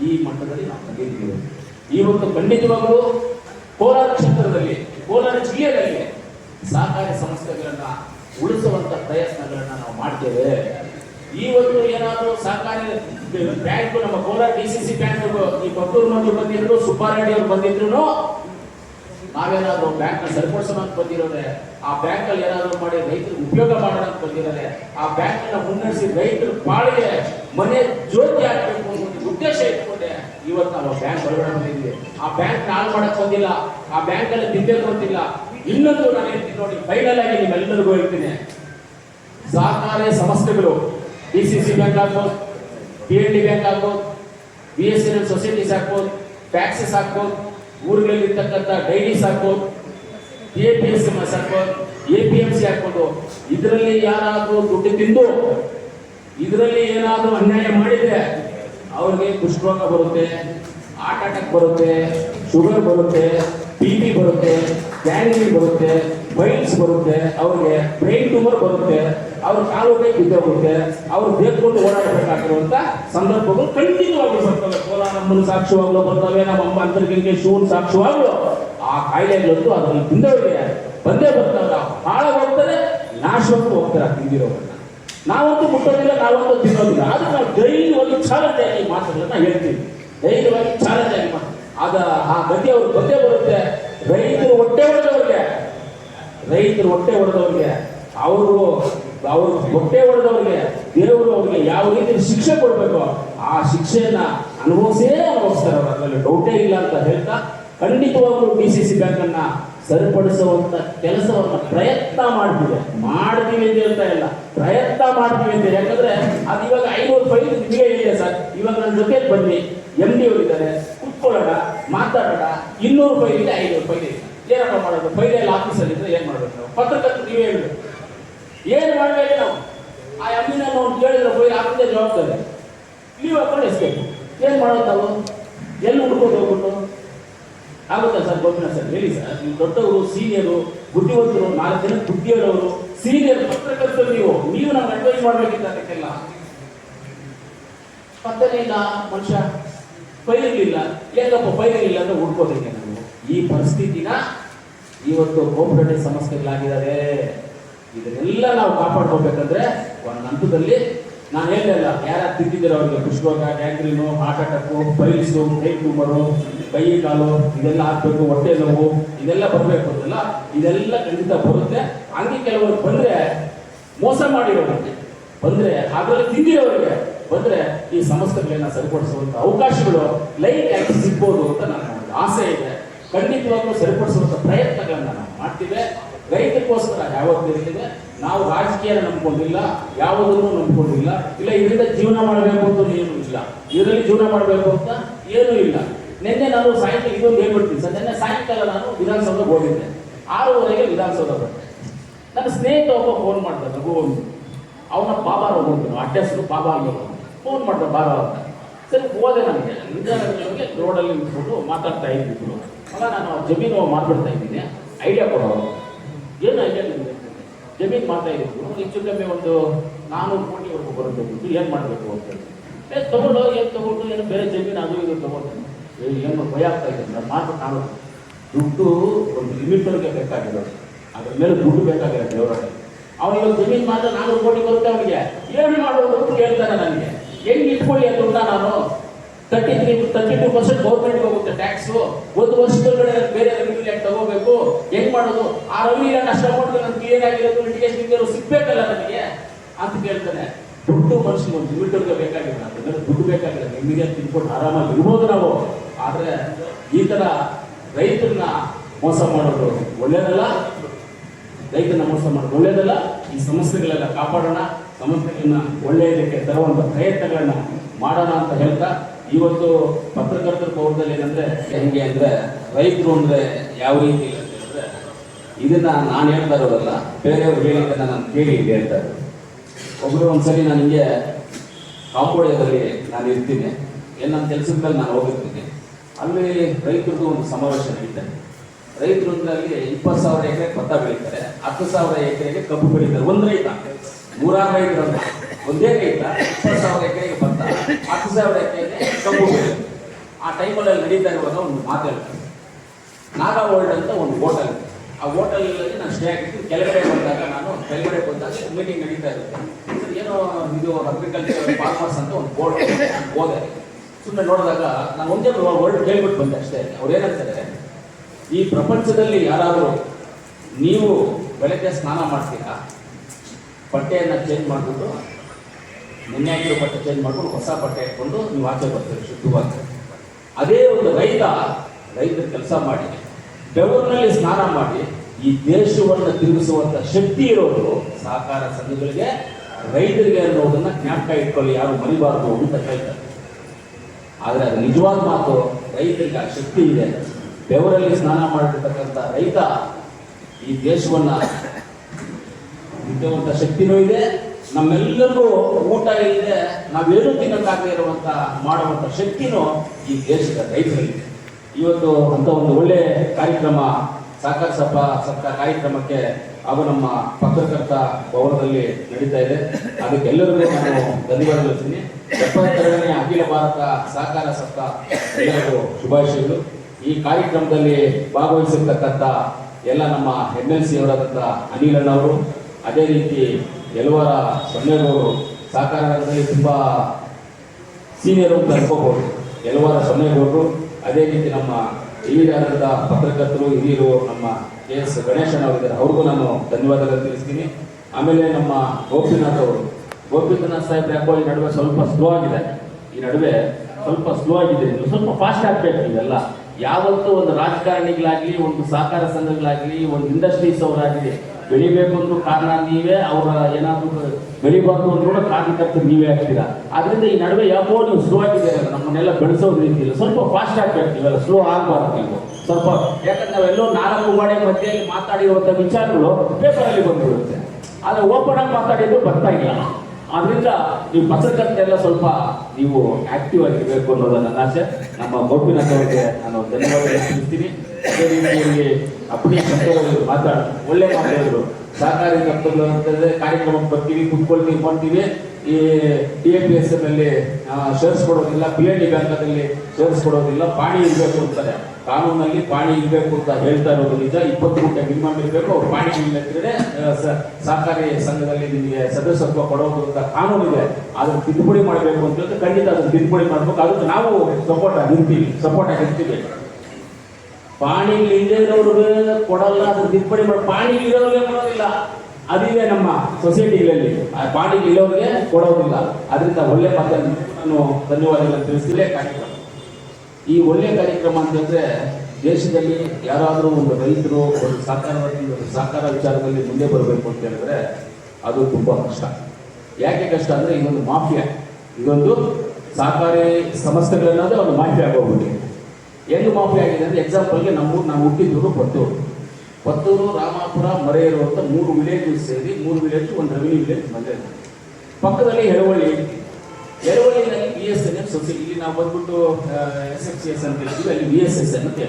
ಈ ಮಟ್ಟದಲ್ಲಿ ನಾವು ಬಂದಿದ್ದೀವಿ. ಇವತ್ತು ಖಂಡಿತವಾಗಲೂ ಕೋಲಾರ ಕ್ಷೇತ್ರದಲ್ಲಿ, ಕೋಲಾರ ಜಿಲ್ಲೆಯಲ್ಲಿ ಸಹಕಾರಿ ಸಂಸ್ಥೆಗಳನ್ನ ಉಳಿಸುವಂತ ಪ್ರಯತ್ನಗಳನ್ನ ನಾವು ಮಾಡ್ತೇವೆ. ಇವತ್ತು ಏನಾದರೂ ಸಹಕಾರಿ ಬ್ಯಾಂಕ್, ನಮ್ಮ Kolar D C C bank, ಈ ಪಕ್ಕೂರು ಮಂದಿ ಬಂದಿದ್ರು ಸುಬ್ಬಾರೆಡ್ಡಿ ಅವರು ಬಂದಿದ್ರು ನಾವೇನಾದ್ರೂ ಬ್ಯಾಂಕ್ನ ಸರಿಪಡಿಸೋಣ ಅಂತ ಬಂದಿರೋದೆ, ಆ ಬ್ಯಾಂಕಲ್ಲಿ ಏನಾದ್ರು ಮಾಡಿ ರೈತರು ಉಪಯೋಗ ಮಾಡೋಣ ಅಂತ ಬಂದಿರೋದೆ, ಆ ಬ್ಯಾಂಕ್ನ ಮುನ್ನಡೆಸಿ ರೈತರ ಪಾಳಿಗೆ ಮನೆ ಜ್ಯೋತಿ ಹಾಕಬೇಕು ಅನ್ನೋ ಉದ್ದೇಶ ಇಟ್ಕೊಂಡೆ. ಇವತ್ತು ನಾವು ಬ್ಯಾಂಕ್ ಒಳಗಡೆ ಬಂದಿದ್ವಿ ಆ ಬ್ಯಾಂಕ್ ನಾನು ಮಾಡಕ್ ಬಂದಿಲ್ಲ ಆ ಬ್ಯಾಂಕಲ್ಲಿ ಅಲ್ಲಿ ಕೊಡ್ತಿಲ್ಲ. ಇನ್ನೊಂದು ನಾನು ಹೇಳ್ತೀನಿ ನೋಡಿ ಫೈನಲ್ ಆಗಿ ನಿಮ್ಮೆಲ್ಲರಿಗೂ ಹೇಳ್ತೀನಿ. ಸಹಕಾರಿ ಸಂಸ್ಥೆಗಳು, ಡಿ ಸಿ ಸಿ ಬ್ಯಾಂಕ್ ಆಗ್ಬೋದು ಪಿ ಎನ್ ಡಿ ಬ್ಯಾಂಕ್ ಆಗ್ಬೋದು, B S N L societies ಹಾಕ್ಬೋದು ಟ್ಯಾಕ್ಸಸ್ ಹಾಕ್ಬೋದು ಊರುಗಳಲ್ಲಿ ಡೈರಿ ಡೈರೀಸ್ ಹಾಕ್ಬೋದು A P S M S ಹಾಕೋದು ಎ ಪಿ ಎಂ ಸಿ ಹಾಕೊಂಡು ಇದರಲ್ಲಿ ಯಾರಾದರೂ ದುಡ್ಡು ತಿಂದು, ಇದರಲ್ಲಿ ಏನಾದರೂ ಅನ್ಯಾಯ ಮಾಡಿದ್ರೆ ಅವ್ರಿಗೆ ಕುಷ್ಠರೋಗ ಬರುತ್ತೆ ಹಾರ್ಟ್ ಅಟ್ಯಾಕ್ ಬರುತ್ತೆ ಶುಗರ್ ಬರುತ್ತೆ ಬಿ ಪಿ ಬರುತ್ತೆ ಗ್ಯಾಂಗ್ರೀನ್ ಬರುತ್ತೆ ಬೈಲ್ಸ್ ಬರುತ್ತೆ, ಅವ್ರಿಗೆ ಬ್ರೈನ್ ಟ್ಯೂಮರ್ ಬರುತ್ತೆ. ಅವ್ರ ಕಾಲು ಕೈ ಬಿದ್ದೋಗುತ್ತೆ, ಅವ್ರು ಬೇಕೊಂಡು ಓಡಾಡಬೇಕಾಗಿರುವಂತ ಸಂದರ್ಭಗಳು ಖಂಡಿತವಾಗ್ಲೂ ಬರ್ತವೆ. ಕೋಲಾರಮ್ಮನ ಸಾಕ್ಷಿವಾಗ್ಲೂ ಬರ್ತವೆ, ನಮ್ಮ ಅಮ್ಮ ಅಂತರ್ಗಂಗೆ ಶೂನ್ ಸಾಕ್ಷಿವಾಗ್ಲೂ. ಆ ಕಾಯಿಲೆಗಳಂತೂ ಅದ್ರ ತಿಂದವರಿಗೆ ಬಂದೇ ಬರ್ತಾವೆ. ಹಾಳಾಗೋಗ್ತಾರೆ ನಾಶವಾಗೂ ಹೋಗ್ತಾರೆ ತಿಂದಿರೋವನ್ನ ನಾವಂತೂ ಮುಟ್ಟೋದಿಲ್ಲ, ನಾವಂತೂ ತಿನ್ನೋದಿಲ್ಲ. ಆದ್ರೆ ನಾವು ಧೈರ್ಯವಾಗಿ ಚಾಲೆಂಜ್ ಆಗಿ ಮಾತುಗಳನ್ನ ಹೇಳ್ತೀವಿ. ಧೈರ್ಯವಾಗಿ ಚಾಲೆಂಜ್ ಆಗಿ ಮಾತು. ಅದ ಆ ಗತಿ ಅವ್ರಿಗೆ ಬಂದೇ ಬರುತ್ತೆ. ರೈತರು ಹೊಟ್ಟೆ ಹೊಡೆದವ್ರಿಗೆ ರೈತರು ಹೊಟ್ಟೆ ಹೊಡೆದವ್ರಿಗೆ ಅವರು ಅವರು ಹೊಟ್ಟೆ ಹೊಡೆದವ್ರಿಗೆ ದೇವರು ಅವ್ರಿಗೆ ಯಾವ ರೀತಿ ಶಿಕ್ಷೆ ಕೊಡಬೇಕು ಆ ಶಿಕ್ಷೆಯನ್ನ ಅನುಭವಿಸೇ ಅನುಭವಿಸ್ತಾರೆ ಅದರಲ್ಲಿ ಡೌಟೇ ಇಲ್ಲ ಅಂತ ಹೇಳ್ತಾ ಖಂಡಿತವಾಗ್ಲೂ ಡಿ ಸಿ ಸಿ ಬ್ಯಾಂಕ್ ಸರಿಪಡಿಸುವಂತ ಕೆಲಸವನ್ನ ಪ್ರಯತ್ನ ಮಾಡ್ತೀವಿ ಮಾಡ್ತೀವಿ ಅಂತ ಹೇಳ್ತಾ ಇಲ್ಲ. ಪ್ರಯತ್ನ ಮಾಡ್ತೀವಿ ಅಂತ ಯಾಕಂದ್ರೆ ಅದು ಇವಾಗ ಐನೂರು ಫೈಲ್ ನಿಮಗೆ ಇದೆ ಸರ್. ಇವಾಗ ನನ್ನ ಜೊತೆ ಬನ್ನಿ. ಎಂ ಡಿ ಅವರು ಇದ್ದಾರೆ. ಕುತ್ಕೊಳ್ಳೋಣ, ಮಾತಾಡೋಣ. ಇನ್ನೂರು ಫೈಲ್ ಇದೆ, ಐನೂರು ಫೈಲ್ ಇದೆ. ಏನಪ್ಪ ಮಾಡೋದು? ಫೈಲ್ ಎಲ್ಲ ಆಫೀಸಲ್ಲಿ ಇದ್ರೆ ಏನ್ ಮಾಡ್ಬೇಕು ಪತ್ರಕರ್ತರು ನೀವೇ ಹೇಳ್ಬೇಕು. ಏನ್ ಮಾಡಬೇಕು ನಾವು? ಆ ಎಮ್ಮಿನ ನಾವು ಕೇಳಿದ್ರೆ ಹೋಗಿ ಹಾಕಿದ್ರೆ ಜವಾಬ್ದಾರಿ. ನೀವು ಹಾಕೊಂಡು ಎಸ್ಬೇಕು ಏನ್ ಮಾಡೋದು ಎಲ್ಲಿ ಹುಡ್ಕೊಂಡು ಹೋಗ್ಬಿಟ್ಟು? ಆಗುತ್ತಾ ಸರ್ ಗೋಪಿನಾಥ್ ಸರ್? ಹೇಳಿ ಸರ್. ನೀವು ದೊಡ್ಡವರು ಸೀನಿಯರು ಬುದ್ಧಿವಂತರು, ನಾಲ್ಕು ಜನ ಬುದ್ಧಿಯವರವರು ಸೀನಿಯರ್ ಪತ್ರಕರ್ತರು ನೀವು. ನೀವು ನಾವು ಅಡ್ವೈಸ್ ಮಾಡ್ಬೇಕಿತ್ತು ಅದಕ್ಕೆಲ್ಲ. ಪತ್ತನೇ ಇಲ್ಲ ಮನುಷ್ಯ. ಫೈಲಿಲ್ಲ. ಏನಪ್ಪ ಫೈಲಿಲ್ಲ ಅಂತ ಹುಡ್ಕೋದಕ್ಕೆ ನಾವು. ಈ ಪರಿಸ್ಥಿತಿನ ಇವತ್ತು ಕೋಪರೇಟಿವ್ ಸಮಸ್ಯೆಗಳಾಗಿದ್ದಾರೆ. ಇದನ್ನೆಲ್ಲ ನಾವು ಕಾಪಾಡ್ಕೋಬೇಕಂದ್ರೆ ಒಂದು ಹಂತದಲ್ಲಿ ನಾನು ಹೇಳಿಲ್ಲ ಯಾರ್ಯಾರು ತಿಂದಿದ್ದೀರ ಅವ್ರಿಗೆ ಕುಷ್ಠರೋಗ ಗ್ಯಾಂಗ್ರೀನು ಹಾರ್ಟ್ ಅಟ್ಯಾಕು ಪೈಲ್ಸು ಕೈ ಟ್ಯೂಮರು ಕೈ, ಕಾಲು, ಇದೆಲ್ಲ ಹಾಕ್ಬೇಕು ಹೊಟ್ಟೆ ನೋವು, ಇದೆಲ್ಲ ಬರಬೇಕು ಅಂತಲ್ಲ, ಇದೆಲ್ಲ ಖಂಡಿತ ಬರುತ್ತೆ. ಹಂಗೆ ಕೆಲವರು ಬಂದ್ರೆ ಮೋಸ ಮಾಡಿರೋರಿಗೆ, ಬಂದ್ರೆ ಅದರಲ್ಲಿ ತಿಂದಿರೋರಿಗೆ, ಬಂದ್ರೆ ಈ ಸಮಸ್ಯೆಗಳನ್ನ ಸರಿಪಡಿಸುವಂಥ ಅವಕಾಶಗಳು ಲೈಟ್ ಆಗಿ ಸಿಗ್ಬೋದು ಅಂತ ನನ್ನ ಆಸೆ ಇದೆ. ಖಂಡಿತವಾಗ್ಲೂ ಸರಿಪಡಿಸುವಂಥ ಪ್ರಯತ್ನಗಳನ್ನು ನಾವು ಮಾಡ್ತೀವಿ ರೈತಕ್ಕೋಸ್ಕರ ಯಾವತ್ತೂ ಇರ್ತೀವಿ ನಾವು ರಾಜಕೀಯ ನಂಬಿಕೊಂಡಿಲ್ಲ, ಯಾವುದನ್ನು ನಂಬಿಕೊಂಡಿಲ್ಲ, ಇಲ್ಲ ಇದರಿಂದ ಜೀವನ ಮಾಡಬೇಕು ಅಂತ ಏನು ಇಲ್ಲ. ಇದರಲ್ಲಿ ಜೀವನ ಮಾಡಬೇಕು ಅಂತ ಏನೂ ಇಲ್ಲ. ನಿನ್ನೆ ನಾನು ಸಾಯಂಕಾಲ ಇದೊಂದು ಹೇಳ್ಬಿಡ್ತೀನಿ ಸರ್. ನಿನ್ನೆ ಸಾಯಂಕಾಲ ನಾನು ವಿಧಾನಸೌಧಕ್ಕೆ ಹೋಗಿದ್ದೆ. ಆರೂವರೆಗೆ ವಿಧಾನಸೌಧ ಬಂದೆ. ನನ್ನ ಸ್ನೇಹಿತ ಒಬ್ಬ ಫೋನ್ ಮಾಡ್ತಾರೆ ನಗು ಒಂದು ಅವನ ಬಾಬಾ ಹೋಗ್ತಾನೆ ಅಡ್ಡ ಹೆಸರು ಬಾಬಾ ಅನ್ನೋರು ಫೋನ್ ಮಾಡ್ತಾರೆ ಬಾಬಾ ಅಂತ. ಸರಿ, ಹೋದೆ ನನಗೆ. ಇಂದಿರಾನಗರಕ್ಕೆ ರೋಡಲ್ಲಿ ನಿಂತ್ಕೊಂಡು ಮಾತಾಡ್ತಾ ಇದ್ದಿದ್ರು. ಅಲ್ಲ ನಾನು ಜಮೀನು ಮಾತಾಡ್ತಾ ಇದ್ದೀನಿ. ಐಡಿಯಾ ಕೊಡೋರು ಏನು ಐಡಿಯಾ ನಿಮಗೆ ಜಮೀನು ಮಾಡ್ತಾ ಇದ್ರು ಹೆಚ್ಚು ಕಮ್ಮಿ ಒಂದು ನಾನ್ನೂರು ಕೋಟಿವರೆಗೂ ಬರುತ್ತೆ ದುಡ್ಡು ಏನು ಮಾಡಬೇಕು ಅಂತ ಹೇಳಿ ತಗೊಂಡು ಏನು ತಗೊಂಡು, ಏನು ಬೇರೆ ಜಮೀನು ಅದು ಇದು ತಗೊಂಡು. ಏನು ಭಯ ಆಗ್ತಾ ಇದೆ. ನಾನು ಮಾತು ನಾನು ದುಡ್ಡು ಒಂದು ಲಿಮಿಟ್ ಒಳಗೆ ಬೇಕಾಗಿರೋದು ಅದ್ರ ಮೇಲೆ ದುಡ್ಡು ಬೇಕಾಗಿದೆ ದೇವರಲ್ಲಿ ಅವನಿಗೆ ಜಮೀನು ಮಾತ್ರ ನಾನ್ನೂರು ಕೋಟಿ ಬರುತ್ತೆ ಅವನಿಗೆ. ಏನು ಮಾಡೋದು ಅಂತ ಕೇಳ್ತಾನೆ ನನಗೆ. ಹೆಂಗ್ ಇಟ್ಕೊಳ್ಳಿ ಅಂತ ನಾನು? Thirty three thirty two percent ಗೌರ್ಮೆಂಟ್ಗೆ ಹೋಗುತ್ತೆ ಟ್ಯಾಕ್ಸು ಒಂದು ವರ್ಷದೊಳಗಡೆ ಬೇರೆ ರೆವಿನ್ಯೂ ತಗೋಬೇಕು, ಹೆಂಗ್ ಮಾಡೋದು? ಆ ರೆವಿನ್ಯೂ ಲ್ಯಾಂಡ್ ಅಷ್ಟು ಅಮೌಂಟ್ ನಾನು ಕ್ಲಿಯರ್ ಆಗಿರೋದು ಲಿಟಿಗೇಷನ್ ಸಿಗ್ಬೇಕಲ್ಲ ನನಗೆ ಅಂತ ಕೇಳ್ತಾನೆ. ದುಡ್ಡು ಮನುಷ್ಯನ ಒಂದು ಲಿಮಿಟರ್ಗೆ ಬೇಕಾಗಿಲ್ಲ ಅಂತಂದ್ರೆ ದುಡ್ಡು ಬೇಕಾಗಿಲ್ಲ ನಿಮಗೆ ತಿನ್ಕೊಂಡು ಆರಾಮಾಗಿ ಇರ್ಬೋದು ನಾವು. ಆದರೆ ಈ ತರ ರೈತರನ್ನ ಮೋಸ ಮಾಡೋದು ಒಳ್ಳೇದಲ್ಲ? ರೈತನ ಮೋಸ ಮಾಡೋದು ಒಳ್ಳೇದಲ್ಲ? ಈ ಸಮಸ್ಯೆಗಳೆಲ್ಲ ಕಾಪಾಡೋಣ, ಸಮಸ್ಯೆಗಳನ್ನ ಒಳ್ಳೆಯದಕ್ಕೆ ತರುವಂತ ಪ್ರಯತ್ನಗಳನ್ನ ಮಾಡೋಣ ಅಂತ ಹೇಳ್ತಾ ಇವತ್ತು ಪತ್ರಕರ್ತರ ಪೌರದಲ್ಲಿ ಏನಂದ್ರೆ, ಹೆಂಗೆ ಅಂದ್ರೆ ರೈತರು ಅಂದ್ರೆ ಯಾವ ರೀತಿ ಇಲ್ಲ ಅಂತ ಹೇಳಿದ್ರೆ, ಇದನ್ನ ನಾನು ಹೇಳ್ತಾ ಇರೋದಲ್ಲ, ಬೇರೆಯವ್ರು ಹೇಳಿದ್ದನ್ನ ನಾನು ಕೇಳಿ ಇದೆ ಇರೋದು. ಒಬ್ರು ಒಂದ್ಸಲಿ ನನಗೆ ಕಾಂಬೋಡಿಯಾದಲ್ಲಿ ನಾನು ಇರ್ತೀನಿ, ಏನು ನನ್ನ ಕೆಲಸದ ಮೇಲೆ ನಾನು ಹೋಗಿರ್ತೀನಿ, ಅಲ್ಲಿ ರೈತರದ್ದು ಒಂದು ಸಮಾವೇಶ ನಡೀತಾರೆ ರೈತರು ಅಂದ್ರೆ ಅಲ್ಲಿ ಇಪ್ಪತ್ತು ಸಾವಿರ ಎಕರೆ ಭತ್ತ ಬೆಳೀತಾರೆ, ಹತ್ತು ಸಾವಿರ ಎಕರೆಗೆ ಕಬ್ಬು ಬೆಳೀತಾರೆ, ಒಂದು ರೈತ, ನೂರಾರು ರೈತರು ಅಂತ ಒಂದೇ ರೈತ ಇಪ್ಪತ್ತು ಸಾವಿರ ಎಕರೆಗೆ ಭತ್ತ ಹತ್ತು ಸಾವಿರ ಎಕರೆಗೆ ಕಬ್ಬು ಆ ಟೈಮಲ್ಲಿ ನಡೀತಾ ಇರುವಾಗ ಒಂದು ಮಾತು ಹೇಳ್ತಾರೆ ನಾಗಾ ವರ್ಲ್ಡ್ ಅಂತ ಒಂದು ಹೋಟೆಲ್ ಆ ಹೋಟೆಲಲ್ಲಿ ನಾನು ಸ್ಟೇ ಆಗಿದ್ದು, ಕೆಳಗಡೆ ಬಂದಾಗ ನಾನು ಕೆಳಗಡೆ ಬಂದಾಗ ಮೀಟಿಂಗ್ ನಡೀತಾ ಇರುತ್ತೆ. ಏನೋ ಇದು ಅಗ್ರಿಕಲ್ಚರ್ ಫಾರ್ಮರ್ಸ್ ಅಂತ ಒಂದು ಬೋರ್ಡ್ ಹೋದೆ. ಸುಮ್ಮನೆ ನೋಡಿದಾಗ ನಾನು ಒಂದೇ ವರ್ಲ್ಡ್ ಕೇಳ್ಬಿಟ್ಟು ಬಂದೆ ಅಷ್ಟೇ. ಅವ್ರು ಏನಂತಾರೆ, ಈ ಪ್ರಪಂಚದಲ್ಲಿ ಯಾರಾದರೂ ನೀವು ಬೆಳಗ್ಗೆ ಸ್ನಾನ ಮಾಡ್ತೀರಾ? ಬಟ್ಟೆಯನ್ನು ಚೇಂಜ್ ಮಾಡಿಬಿಟ್ಟು ನಿನ್ನೆ ಹಾಕಿರೋ ಬಟ್ಟೆ ಚೇಂಜ್ ಮಾಡ್ಕೊಂಡು ಹೊಸ ಬಟ್ಟೆ ಹಾಕ್ಕೊಂಡು ನೀವು ಆಚೆ ಬರ್ತೀರಿ ಶುದ್ಧವಾಗಿ ಅದೇ ಒಂದು ರೈತ, ರೈತರ ಕೆಲಸ ಮಾಡಿ, ಬೆವರಿನಲ್ಲಿ ಸ್ನಾನ ಮಾಡಿ, ಈ ದೇಶವನ್ನು ತಿರುಗಿಸುವಂತ ಶಕ್ತಿ ಇರೋದು ಸಹಕಾರ ಸಂಘಗಳಿಗೆ, ರೈತರಿಗೆ ಅನ್ನೋದನ್ನ ಜ್ಞಾಪಕ ಇಟ್ಕೊಳ್ಳಿ, ಯಾರು ಮರಿಬಾರದು ಅಂತ ಹೇಳ್ತಾರೆ. ಆದರೆ ಅದು ನಿಜವಾದ ಮಾತು, ರೈತರಿಗೆ ಆ ಶಕ್ತಿ ಇದೆ. ಬೆವರಲ್ಲಿ ಸ್ನಾನ ಮಾಡಿರ್ತಕ್ಕಂಥ ರೈತ ಈ ದೇಶವನ್ನ ಇದ್ದವಂಥ ಶಕ್ತಿನೂ ಇದೆ ನಮ್ಮೆಲ್ಲರಿಗೂ ಊಟ ಇಲ್ಲದೆ ನಾವೇನು ತಿನ್ನಕ್ಕಾಗದೇ ಇರುವಂತ ಮಾಡುವಂತ ಶಕ್ತಿನೂ ಈ ದೇಶದ ರೈತರಿಗೆ. ಇವತ್ತು ಅಂತ ಒಂದು ಒಳ್ಳೆ ಕಾರ್ಯಕ್ರಮ ಸಹಕಾರ ಸಭಾ ಸರ್ಕಾರ ಕಾರ್ಯಕ್ರಮಕ್ಕೆ ಅವು ನಮ್ಮ ಪತ್ರಕರ್ತ ಭವನದಲ್ಲಿ ನಡೀತಾ ಇದೆ. ಅದಕ್ಕೆಲ್ಲರಿಗೂ ನಾನು ಧನ್ಯವಾದ ಹೇಳ್ತೀನಿ. ಎಪ್ಪತ್ತೆರಡನೇ ಅಖಿಲ ಭಾರತ ಸಹಕಾರ ಸಪ್ತಾಹ ಎಲ್ಲರಿಗೂ ಶುಭಾಶಯಗಳು. ಈ ಕಾರ್ಯಕ್ರಮದಲ್ಲಿ ಭಾಗವಹಿಸಿರ್ತಕ್ಕಂಥ ಎಲ್ಲ ನಮ್ಮ ಎಂ ಎಲ್ ಸಿ ಅವರಾದಂಥ ಅನಿಲಣ್ಣವರು ಅದೇ ರೀತಿ ಯಲವಾರ ಸೊನ್ನೆಗೌಡರು ಸಹಕಾರದಲ್ಲಿ ತುಂಬ ಸೀನಿಯರ್ ಅಂತ ಯಲವಾರ ಸೊನ್ನೆಗೌಡರು ಅದೇ ರೀತಿ ನಮ್ಮ ಹಿರಿಯರಾದಂಥ ಪತ್ರಕರ್ತರು, ಹಿರಿಯರು ನಮ್ಮ ಕೆ ಎಸ್ ಗಣೇಶನ್ ಅವರಿದ್ದಾರೆ. ಅವ್ರಿಗೂ ನಾನು ಧನ್ಯವಾದಗಳು ತಿಳಿಸ್ತೀನಿ. ಆಮೇಲೆ ನಮ್ಮ ಗೋಪಿನಾಥ್ ಅವರು. ಗೋಪಿನಾಥ್ ಸಾಹೇಬ್ ಯಾಕೋ ಈ ನಡುವೆ ಸ್ವಲ್ಪ ಸ್ಲೋ ಆಗಿದೆ. ಈ ನಡುವೆ ಸ್ವಲ್ಪ ಸ್ಲೋ ಆಗಿದೆ. ಸ್ವಲ್ಪ ಫಾಸ್ಟ್ ಆಗಬೇಕು ಇವೆಲ್ಲ ಯಾವತ್ತೂ ಒಂದು ರಾಜಕಾರಣಿಗಳಾಗ್ಲಿ, ಒಂದು ಸಹಕಾರ ಸಂಘಗಳಾಗ್ಲಿ, ಒಂದು ಇಂಡಸ್ಟ್ರೀಸ್ ಅವರಾಗಲಿ ಬೆಳಿಬೇಕು ಅಂದ್ರೂ ಕಾರಣ ನೀವೇ ಅವರ ಏನಾದರೂ ಬೆಳಿಬಾರ್ದು ಅಂದ್ರೂ ಕೂಡ ಕಾರಣಕರ್ತರು ನೀವೇ ಆಗ್ತೀರಾ? ಆದ್ರಿಂದ ಈ ನಡುವೆ ಯಾಕೋ ನೀವು ಸ್ಲೋ ಆಗಿದ್ದೀರಲ್ಲ ನಮ್ಮನ್ನೆಲ್ಲ ಬೆಳೆಸೋ ರೀತಿಯಲ್ಲಿ ಸ್ವಲ್ಪ ಫಾಸ್ಟ್ ಆಗ್ಬೇಕು ಸ್ಲೋ ಆಗಬಾರ್ದು ನೀವು. ಸ್ವಲ್ಪ ಯಾಕಂದ್ರೆ ನಾವೆಲ್ಲೋ ನಾಲ್ಕು ಗೋಡೆ ಮಧ್ಯೆಯಲ್ಲಿ ಮಾತಾಡಿರುವಂಥ ವಿಚಾರಗಳು ಪೇಪರಲ್ಲಿ ಬಂದ್ಬಿಡುತ್ತೆ. ಆದರೆ ಓಪನ್ ಆಗಿ ಮಾತಾಡಿದ್ದು ಬರ್ತಾ ಇಲ್ಲ. ಆದ್ರಿಂದ ನೀವು ಪತ್ರಕರ್ತೆಲ್ಲ ಸ್ವಲ್ಪ ನೀವು ಆಕ್ಟಿವ್ ಆಗಿರ್ಬೇಕು ಅನ್ನೋದು ನನ್ನ ಆಸೆ. ನಮ್ಮ ಗೋಪಿನಾಥ್ ಅವರಿಗೆ ನಾನು ಧನ್ಯವಾದ ತಿಳಿಸ್ತೀನಿ. ಅದೇ ರೀತಿ ಅಪ್ಪಣೆ ಮಾತಾಡ ಒಳ್ಳೆ ಮಾತಾಡಿದ್ರು ಸಹಕಾರಿ ಅಂತಂದ್ರೆ ಕಾರ್ಯಕ್ರಮಕ್ಕೆ ಬರ್ತೀವಿ, ಕುತ್ಕೊಳ್ತೀವಿ ಮಾಡ್ತೀವಿ ಈ ಡಿ ಎ ಪಿ ಎಸ್ನಲ್ಲಿ ಶೇರ್ಸ್ ಕೊಡೋದಿಲ್ಲ ಪಿ ಎನ್ ಡಿ ಶೇರ್ಸ್ ಕೊಡೋದಿಲ್ಲ, ಪಾಣಿ ಇರಬೇಕು ಅಂತಾರೆ. ಕಾನೂನಲ್ಲಿ ಪಾಣಿ ಇರಬೇಕು ಅಂತ ಹೇಳ್ತಾ ಇರೋದು ನಿಜ. ಇಪ್ಪತ್ತು ಗಂಟೆ ಮಿನಿಮಮ್ ಇರಬೇಕು ಅವ್ರು ಪಾಣಿ ಇಲ್ಲದಿದ್ರೆ ಸಹಕಾರಿ ಸಂಘದಲ್ಲಿ ನಿಮಗೆ ಸದಸ್ಯತ್ವ ಕೊಡೋದು ಅಂತ ಕಾನೂನು ಇದೆ. ಅದನ್ನು ತಿದ್ದುಪಡಿ ಮಾಡಬೇಕು ಅಂತ ಹೇಳಿದ್ರೆ ಖಂಡಿತ ಅದನ್ನು ತಿದ್ದುಪಡಿ ಮಾಡಬೇಕು. ಅದಕ್ಕೆ ನಾವು ಸಪೋರ್ಟ್ ಆಗಿರ್ತೀವಿ ಸಪೋರ್ಟ್ ಆಗಿರ್ತೀವಿ ಪಾಣಿ ಇಲ್ಲದೆ ಕೊಡಲ್ಲ ಅದನ್ನು ತಿದ್ದುಪಡಿ ಮಾಡಿ, ಪಾಣಿ ಇರೋರಿಗೆ ಕೊಡೋದಿಲ್ಲ. ಅದಿದೆ ನಮ್ಮ ಸೊಸೈಟಿಗಳಲ್ಲಿ. ಆ, ಪಾಣಿ ಇರೋರಿಗೆ ಕೊಡೋದಿಲ್ಲ. ಅದರಿಂದ ಒಳ್ಳೆ ಮಾತನ್ನು ನಾನು ಧನ್ಯವಾದಗಳನ್ನು ತಿಳಿಸಿದ್ರೆ ಕಾರ್ಯಕ್ರಮ ಈ ಒಳ್ಳೆಯ ಕಾರ್ಯಕ್ರಮ ಅಂತಂದ್ರೆ ದೇಶದಲ್ಲಿ ಯಾರಾದರೂ ಒಂದು ರೈತರು, ಒಂದು ಸಹಕಾರವಾಗಿ ಒಂದು ಸಹಕಾರ ವಿಚಾರದಲ್ಲಿ ಮುಂದೆ ಬರಬೇಕು ಅಂತ ಹೇಳಿದ್ರೆ ಅದು ತುಂಬ ಕಷ್ಟ. ಯಾಕೆ ಕಷ್ಟ ಅಂದರೆ ಇದೊಂದು ಮಾಫಿಯಾ. ಇದೊಂದು ಸಹಕಾರಿ ಸಂಸ್ಥೆಗಳನ್ನೋದೇ ಒಂದು ಮಾಫಿಯಾ ಆಗೋಗ್ಬಿಟ್ಟಿದೆ ಹೆಂಗ್ ಮಾಫಿಯಾ ಆಗಿದೆ ಅಂದರೆ ಎಕ್ಸಾಂಪಲ್ಗೆ ನಮ್ಮೂರು ನಾವು ಹುಟ್ಟಿದ್ದು ಪತ್ತೂರು. ಪತ್ತೂರು, ರಾಮಾಪುರ, ಮರೆಯರು ಅಂತ ಮೂರು ವಿಲೇಜ್ ಸೇರಿ ಮೂರು ವಿಲೇಜ್ ಒಂದು ರೆವಿನ್ಯೂ ವಿಲೇಜ್ ಬಂದಿದೆ. ಪಕ್ಕದಲ್ಲಿ Helavalli ಎರವಳ್ಳಿನಲ್ಲಿ B S N F society ಇಲ್ಲಿ ನಾವು ಬಂದ್ಬಿಟ್ಟು ಎಸ್ ಎಫ್ ಸಿ ಎಸ್ ಅಂತ ಹೇಳ್ತೀವಿ. ಅಲ್ಲಿ ಬಿ ಎಸ್ ಎಸ್ ಎನ್ ಅಂತ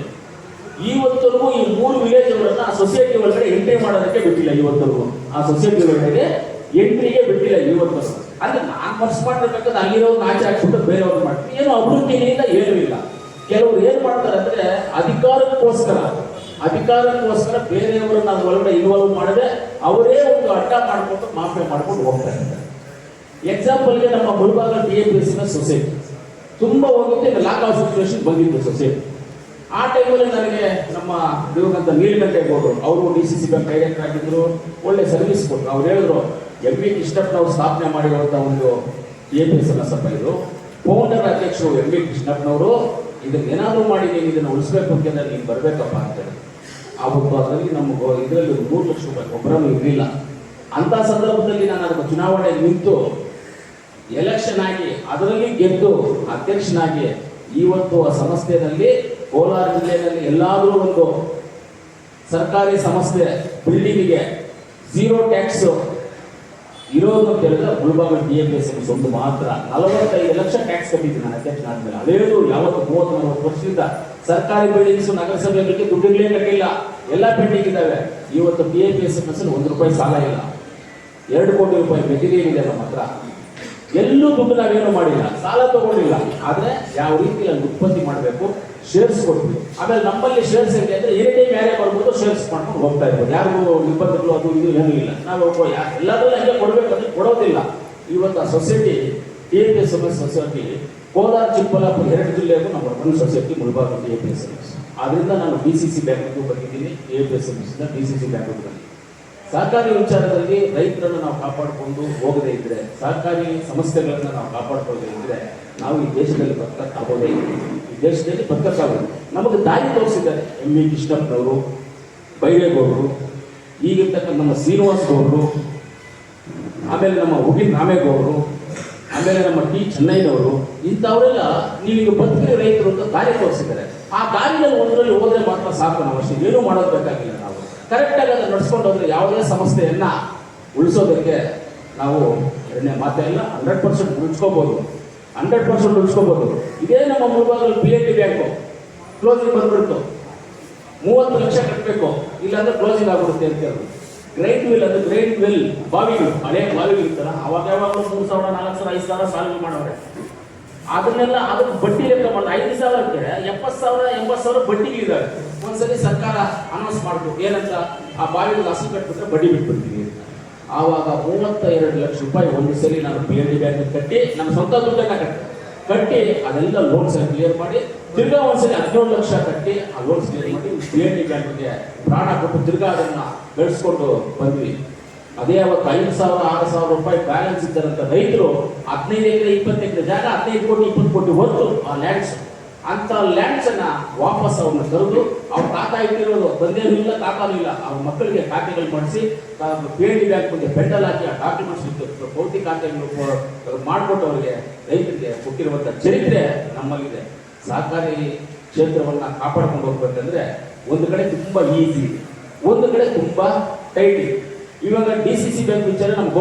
ಇವತ್ತರೆಗೂ ಈ ಮೂರು ವಿಲೇಜ್ ಅವರನ್ನ ಆ ಸೊಸೈಟಿ ಒಳಗಡೆ ಎಂಟ್ರಿ ಮಾಡೋದಕ್ಕೆ ಬಿಟ್ಟಿಲ್ಲ ಇವತ್ತರೆಗೂ ಆ ಸೊಸೈಟಿ ಒಳಗಡೆ ಎಂಟ್ರಿಗೆ ಬಿಟ್ಟಿಲ್ಲ ಇವತ್ತರೆಗೂ ಅಂದ್ರೆ ನಾನ್ ವರ್ಸ್ ಮಾಡಿರ್ಬೇಕಾದ್ರೆ ಅಲ್ಲಿರೋರು ಆಚೆ ಹಾಕ್ಬಿಟ್ಟು ಬೇರೆಯವ್ರು ಮಾಡ್ತೀವಿ ಏನು ಅಭಿವೃದ್ಧಿಯಿಂದ ಏನೂ ಇಲ್ಲ ಕೆಲವರು ಏನ್ ಮಾಡ್ತಾರೆ ಅಂದ್ರೆ ಅಧಿಕಾರಕ್ಕೋಸ್ಕರ ಅಧಿಕಾರಕ್ಕೋಸ್ಕರ ಬೇರೆಯವರನ್ನ ಒಳಗಡೆ ಇನ್ವಾಲ್ವ್ ಮಾಡದೆ ಅವರೇ ಒಂದು ಅಡ್ಡ ಮಾಡ್ಕೊಂಡು ಮಾಫಿಯಾ ಮಾಡ್ಕೊಂಡು ಹೋಗ್ತಾ ಇರ್ತಾರೆ ಎಕ್ಸಾಂಪಲ್ಗೆ ನಮ್ಮ Mulbagal T A P S society. ತುಂಬಾ ಹೋಗುತ್ತೆ ಲಾಕ್ ಆಫ್ ಸಿಚುವೇಶನ್ ಬಂದಿತ್ತು ಸೊಸೈಟಿ. ಆ ಟೈಮಲ್ಲಿ ನನಗೆ ನಮ್ಮ ದಿವಂಗತ ನೀಲಕಂಠೇಗೌಡರು ಅವರು D C C bank director ಆಗಿದ್ರು. ಒಳ್ಳೆ ಸರ್ವಿಸ್ ಕೊಟ್ಟರು ಅವ್ರು ಹೇಳಿದ್ರು ಎಂ ವಿ ಕೃಷ್ಣಪ್ಪನವ್ರು ಸ್ಥಾಪನೆ ಮಾಡಿರುವಂಥ ಒಂದು ಎ ಪಿ ಎಸ್ ಅನ್ನ ಸಪ್ಪ ಫೌಂಡರ್ ಅಧ್ಯಕ್ಷರು ಎಂ ವಿ ಕೃಷ್ಣಪ್ಪನವರು, ಇದನ್ನ ಏನಾದರೂ ಮಾಡಿ, ನೀನು ಇದನ್ನು ಉಳಿಸ್ಬೇಕು ಅಂತ ನೀನು ಬರಬೇಕಪ್ಪ ಅಂತ ಆ ಒಬ್ಬ ಅದರಲ್ಲಿ ನಮ್ಮ ಇದರಲ್ಲಿ ಒಂದು ಮೂರು ಲಕ್ಷ ರೂಪಾಯಿ ಗೊಬ್ಬರನೂ ಇರಲಿಲ್ಲ. ಅಂತ ಸಂದರ್ಭದಲ್ಲಿ ನಾನು ಅದಕ್ಕೆ ಚುನಾವಣೆ ನಿಂತು ಎಲೆಕ್ಷನ್ ಆಗಿ, ಅದರಲ್ಲಿ ಗೆದ್ದು ಅಧ್ಯಕ್ಷನಾಗಿ ಇವತ್ತು ಆ ಸಂಸ್ಥೆಯಲ್ಲಿ ಕೋಲಾರ ಜಿಲ್ಲೆಯಲ್ಲಿ ಎಲ್ಲಾದರೂ ಒಂದು ಸರ್ಕಾರಿ ಸಂಸ್ಥೆ ಬಿಲ್ಡಿಂಗಿಗೆ ಝೀರೋ ಟ್ಯಾಕ್ಸ್ ಇರೋದು ಅಂತ ಹೇಳಿದ್ರೆ ಮುಳಬಾಗ ಡಿ ಎಂ ಎಸ್ ಒಂದು ಮಾತ್ರ. ನಲವತ್ತೈದು ಲಕ್ಷ ಟ್ಯಾಕ್ಸ್ ಕಟ್ಟಿದ್ದೀನಿ ನಾನು ಅಧ್ಯಕ್ಷ ಆದ್ಮೇಲೆ ಅದೇನು ಯಾವತ್ತು ಮೂವತ್ತು ನಲವತ್ತು ವರ್ಷದಿಂದ ಸರ್ಕಾರಿ ಬಿಲ್ಡಿಂಗ್ಸ್ ನಗರಸಭೆಗಳಿಗೆ ದುಡ್ಡುಗಳೇ ಕಟ್ಟಿಲ್ಲ ಎಲ್ಲ ಪೆಂಡಿಂಗ್ ಇದ್ದಾವೆ. ಇವತ್ತು ಡಿ ಎಂ ಎಸ್ ಒಂದು ರೂಪಾಯಿ ಸಾಲ ಇಲ್ಲ. ಎರಡು ಕೋಟಿ ರೂಪಾಯಿ ಮೆಟೀರಿಯಲ್ ಇದೆ ನಮ್ಮ ಹತ್ರ? ಎಲ್ಲೂ ದುಡ್ಡು ಏನು ಮಾಡಿಲ್ಲ. ಸಾಲ ತಗೊಂಡಿಲ್ಲ. ಆದ್ರೆ ಯಾವ ರೀತಿ ಅಲ್ಲಿ ಉತ್ಪತ್ತಿ ಮಾಡಬೇಕು? ಶೇರ್ಸ್ ಕೊಡ್ತೀವಿ. ಆಮೇಲೆ ನಮ್ಮಲ್ಲಿ ಶೇರ್ಸ್ ಹೆಂಗೆ ಅಂದ್ರೆ ಏನೇ ಟೈಮ್ ಯಾರೇ ಬರ್ಬೋದು ಶೇರ್ಸ್ ಮಾಡ್ಕೊಂಡು ಹೋಗ್ತಾ ಇರ್ಬೋದು. ಯಾರಿಗೂ ಇಪ್ಪತ್ತು ಅದು ಇದು ಏನೂ ಇಲ್ಲ. ನಾವು ಎಲ್ಲದರಲ್ಲೂ ಹಂಗೆ ಕೊಡಬೇಕು ಅಂದ್ರೆ ಕೊಡೋದಿಲ್ಲ. ಇವತ್ತು ಆ society A P S M S society Kolar, Chikkaballapur ಎರಡು ಜಿಲ್ಲೆಗೂ ನಮ್ಮ ಒಂದು society ಮುಳುಬಾರ್ದು A P S M S ಆದ್ರಿಂದ ನಾನು ಡಿ ಸಿ ಸಿ ಬ್ಯಾಂಕ್ಗೂ ಬಂದಿದ್ದೀನಿ. A P S M S D C C ಬ್ಯಾಂಕ್ಗೂ ಬಂದಿದ್ದೀನಿ. ಸಹಕಾರಿ ವಿಚಾರದಲ್ಲಿ ರೈತರನ್ನು ನಾವು ಕಾಪಾಡಿಕೊಂಡು ಹೋಗದೇ ಇದ್ರೆ ಸಹಕಾರಿ ಸಮಸ್ಯೆಗಳನ್ನು ನಾವು ಕಾಪಾಡ್ಕೊಳ್ಳದೆ ಇದ್ರೆ ನಾವು ಈ ದೇಶದಲ್ಲಿ ಬದುಕಕ್ಕಾಗೋದೇ ಇಲ್ಲ. ಈ ದೇಶದಲ್ಲಿ ಬದುಕಕ್ಕಾಗೋದು ನಮಗೆ ದಾರಿ ತೋರಿಸಿದ್ದಾರೆ ಎಂ ವಿ ಕೃಷ್ಣಪ್ಪನವರು, ಬೈರೇಗೌಡರು, ಈಗಿರ್ತಕ್ಕಂಥ ನಮ್ಮ ಶ್ರೀನಿವಾಸ್ ಗೌಡರು ಆಮೇಲೆ ನಮ್ಮ ಉಗಿನ್ ರಾಮೇಗೌಡರು, ಆಮೇಲೆ ನಮ್ಮ ಟಿ ಚೆನ್ನೈನವರು ಇಂಥವರೆಲ್ಲ ನೀವೀಗ ಬದುಕಿನ ರೈತರು ಅಂತ ದಾರಿ ತೋರಿಸಿದ್ದಾರೆ. ಆ ದಾರಿಯಲ್ಲಿ ಒಂದರಲ್ಲಿ ಹೋದರೆ ಮಾತ್ರ ಸಾಕು, ನಾವು ಅಷ್ಟೇ. ಏನೂ ಮಾಡೋದು ಬೇಕಾಗಿಲ್ಲ. ಕರೆಕ್ಟಾಗಿ ಅದನ್ನು ನಡ್ಸ್ಕೊಂಡು ಹೋದ್ರೆ ಯಾವುದೇ ಸಮಸ್ಯೆಯನ್ನು ಉಳಿಸೋದಕ್ಕೆ ನಾವು ಎರಡನೇ ಮಾತೇ ಇಲ್ಲ ಹಂಡ್ರೆಡ್ ಪರ್ಸೆಂಟ್ ಉಳಿಸ್ಕೋಬೋದು. ಹಂಡ್ರೆಡ್ ಪರ್ಸೆಂಟ್ ಉಳಿಸ್ಕೋಬೋದು. ಇದೇ ನಮ್ಮ Mulbagal P A bank closing ಬಂದ್ಬಿಡ್ತು. ಮೂವತ್ತು ಲಕ್ಷ ಕಟ್ಟಬೇಕು ಇಲ್ಲಾಂದ್ರೆ ಕ್ಲೋಸಿಂಗ್ ಆಗ್ಬಿಡುತ್ತೆ ಅಂತ ಹೇಳಿ ಗ್ರೈಟ್ ವಿಲ್ ಅದು ಗ್ರೈಟ್ ವಿಲ್ ಬಾವಿಗಳು, ಹಳೆ ಬಾವಿಗಳು ಇರ್ತಾರೆ ಅವಾಗ ಯಾವಾಗಲೂ ಮೂರು ಸಾವಿರ, ನಾಲ್ಕು ಸಾವಿರ, ಐದು ಸಾವಿರ ಸಾಲ ಮಾಡವ್ರೆ ಅದನ್ನೆಲ್ಲ ಅದಕ್ಕೆ ಬಡ್ಡಿ ಲೆಕ್ಕ ಮಾಡಿ ಐದು ಸಾವಿರಕ್ಕೆ ಎಪ್ಪತ್ತು ಸಾವಿರ, ಎಂಬತ್ತು ಸಾವಿರ ಬಡ್ಡಿಗಳಿದ್ದಾವೆ ಒಂದ್ಸಲಿ ಸರ್ಕಾರ ಅನೌನ್ಸ್ ಮಾಡ್ಬೇಕು. ಏನಂತ? ಆ ಬಾವಿಗೆ ಹಸಿ ಕಟ್ಬಿಟ್ರೆ ಬಡ್ಡಿ ಬಿಟ್ಬಿಡ್ತೀವಿ. ಆವಾಗ ಮೂವತ್ತ ಎರಡು ಲಕ್ಷ ರೂಪಾಯಿ ಒಂದು ಸರಿ ನಾನು ಪಿ ಎಲ್ ಡಿ ಬ್ಯಾಂಕ್ ಕಟ್ಟಿ ನಮ್ಮ ಸ್ವಂತ ದುಡ್ಡನ್ನ ಕಟ್ಟಿ. ಕಟ್ಟಿ ಅದೆಲ್ಲ ಲೋನ್ಸ್ ಕ್ಲಿಯರ್ ಮಾಡಿ, ತಿರ್ಗಾ ಒಂದ್ಸಲಿ ಹದಿನೇಳು ಲಕ್ಷ ಕಟ್ಟಿ ಆ ಲೋನ್ಸ್ ಕ್ಲಿಯರ್ ಮಾಡಿ ಪಿ ಎಲ್ ಡಿ ಬ್ಯಾಂಕ್ಗೆ ಪ್ರಾಣ ಕೊಟ್ಟು ತಿರ್ಗಾ ಅದನ್ನ ಬೆಳೆಸ್ಕೊಂಡು ಬಂದ್ವಿ. ಅದೇ ಅವತ್ತು ಐದು ಸಾವಿರ, ಆರು ಸಾವಿರ ರೂಪಾಯಿ ಬ್ಯಾಲೆನ್ಸ್ ಇದ್ದಾರಂತ ರೈತರು ಹದಿನೈದು ಎಕರೆ, ಇಪ್ಪತ್ತು ಎಕರೆ ಜಾಗ, ಹದಿನೈದು ಕೋಟಿ, ಇಪ್ಪತ್ತು ಕೋಟಿ ಹೊತ್ತು ಆ ಲ್ಯಾಂಡ್ಸ್ ಅಂತ ಲ್ಯಾಂಡ್ಸ್ ಅನ್ನ ವಾಪಸ್ ಅವ್ರನ್ನ ಕರೆದು ಅವ್ರ ತಾತ ಇಟ್ಟಿರೋದು ತಂದೆಯೂ ಇಲ್ಲ, ತಾತನೂ ಇಲ್ಲ. ಅವ್ರ ಮಕ್ಕಳಿಗೆ ಖಾತೆಗಳು ಮಾಡಿಸಿ ಪಿ ಎಲ್ ಡಿ ಬ್ಯಾಂಕ್ ಮುಂದೆ ಪೆಂಡಲ್ ಹಾಕಿ ಆ ಡಾಕ್ಯುಮೆಂಟ್ಸ್ ಭೌತಿಕ ಖಾತೆಗಳು ಮಾಡಿಕೊಟ್ಟು ಅವರಿಗೆ ರೈತರಿಗೆ ಕೊಟ್ಟಿರುವಂತ ಚರಿತ್ರೆ ನಮ್ಮಲ್ಲಿದೆ. ಸಹಕಾರಿ ಕ್ಷೇತ್ರವನ್ನ ಕಾಪಾಡ್ಕೊಂಡು ಹೋಗ್ಬೇಕಂದ್ರೆ ಒಂದು ಕಡೆ ತುಂಬಾ ಈಸಿ ಒಂದು ಕಡೆ ತುಂಬಾ ಟೈಟ್ ಇವಾಗ ಡಿ ಸಿ ಸಿ ಬ್ಯಾಂಕ್ ವಿಚಾರ ನಮ್ಗೆ